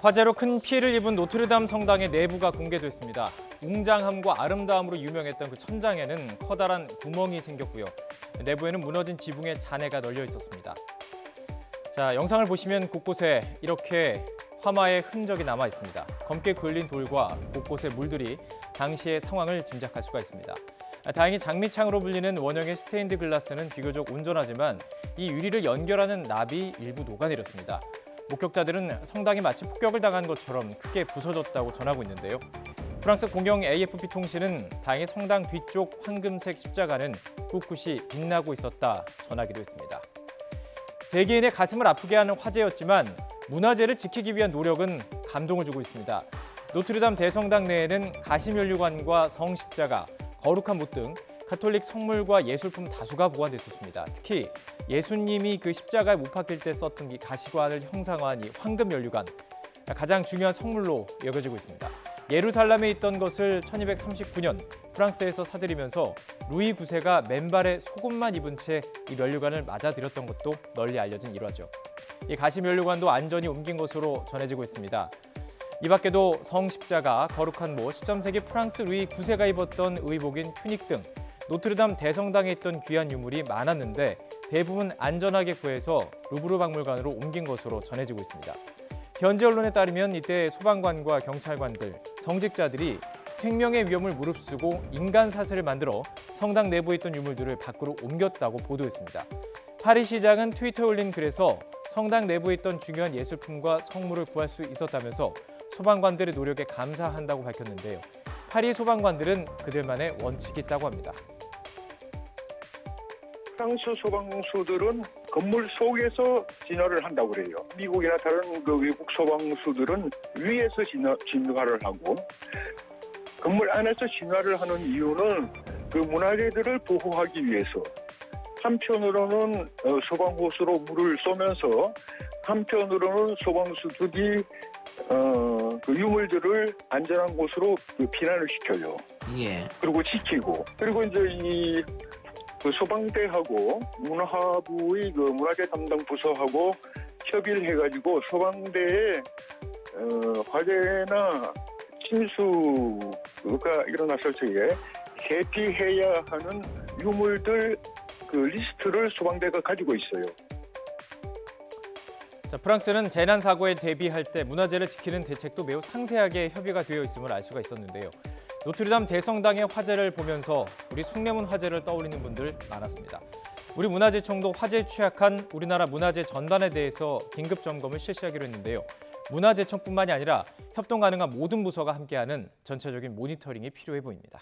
화재로 큰 피해를 입은 노트르담 성당의 내부가 공개됐습니다. 웅장함과 아름다움으로 유명했던 그 천장에는 커다란 구멍이 생겼고요. 내부에는 무너진 지붕의 잔해가 널려 있었습니다. 자, 영상을 보시면 곳곳에 이렇게 화마의 흔적이 남아 있습니다. 검게 그을린 돌과 곳곳의 물들이 당시의 상황을 짐작할 수가 있습니다. 다행히 장미창으로 불리는 원형의 스테인드 글라스는 비교적 온전하지만 이 유리를 연결하는 납이 일부 녹아내렸습니다. 목격자들은 성당이 마치 폭격을 당한 것처럼 크게 부서졌다고 전하고 있는데요. 프랑스 공영 AFP 통신은 다행히 성당 뒤쪽 황금색 십자가는 꿋꿋이 빛나고 있었다 전하기도 했습니다. 세계인의 가슴을 아프게 하는 화재였지만 문화재를 지키기 위한 노력은 감동을 주고 있습니다. 노트르담 대성당 내에는 가시면류관과 성십자가, 거룩한 못 등 카톨릭 성물과 예술품 다수가 보관돼 있었습니다. 특히 예수님이 그 십자가에 못 박힐 때 썼던 이 가시관을 형상화한 이 황금 면류관 가장 중요한 성물로 여겨지고 있습니다. 예루살렘에 있던 것을 1239년 프랑스에서 사들이면서 루이 9세가 맨발에 속옷만 입은 채 이 면류관을 맞아들였던 것도 널리 알려진 일화죠. 이 가시 면류관도 안전히 옮긴 것으로 전해지고 있습니다. 이 밖에도 성십자가, 거룩한 모, 13세기 프랑스 루이 9세가 입었던 의복인 튜닉 등 노트르담 대성당에 있던 귀한 유물이 많았는데 대부분 안전하게 구해서 루브르 박물관으로 옮긴 것으로 전해지고 있습니다. 현지 언론에 따르면 이때 소방관과 경찰관들, 성직자들이 생명의 위험을 무릅쓰고 인간 사슬을 만들어 성당 내부에 있던 유물들을 밖으로 옮겼다고 보도했습니다. 파리 시장은 트위터에 올린 글에서 성당 내부에 있던 중요한 예술품과 성물을 구할 수 있었다면서 소방관들의 노력에 감사한다고 밝혔는데요. 파리 소방관들은 그들만의 원칙이 있다고 합니다. 프랑스 소방수들은 건물 속에서 진화를 한다고 그래요. 미국이나 다른 그 외국 소방수들은 위에서 진화, 진화를 하고 건물 안에서 진화를 하는 이유는 그 문화재들을 보호하기 위해서 한편으로는 어, 소방호수로 물을 쏘면서 한편으로는 소방수들이 어, 그 유물들을 안전한 곳으로 그避難을 시켜요. 예. 그리고 지키고 그리고 이제 이 그 소방대하고 문화부의 그 문화재 담당 부서하고 협의를 해가지고 소방대에 어, 화재나 침수가 일어났을 때에 대피해야 하는 유물들 그 리스트를 소방대가 가지고 있어요. 자, 프랑스는 재난 사고에 대비할 때 문화재를 지키는 대책도 매우 상세하게 협의가 되어 있음을 알 수가 있었는데요. 노트르담 대성당의 화재를 보면서 우리 숭례문 화재를 떠올리는 분들 많았습니다. 우리 문화재청도 화재에 취약한 우리나라 문화재 전반에 대해서 긴급 점검을 실시하기로 했는데요. 문화재청뿐만이 아니라 협동 가능한 모든 부서가 함께하는 전체적인 모니터링이 필요해 보입니다.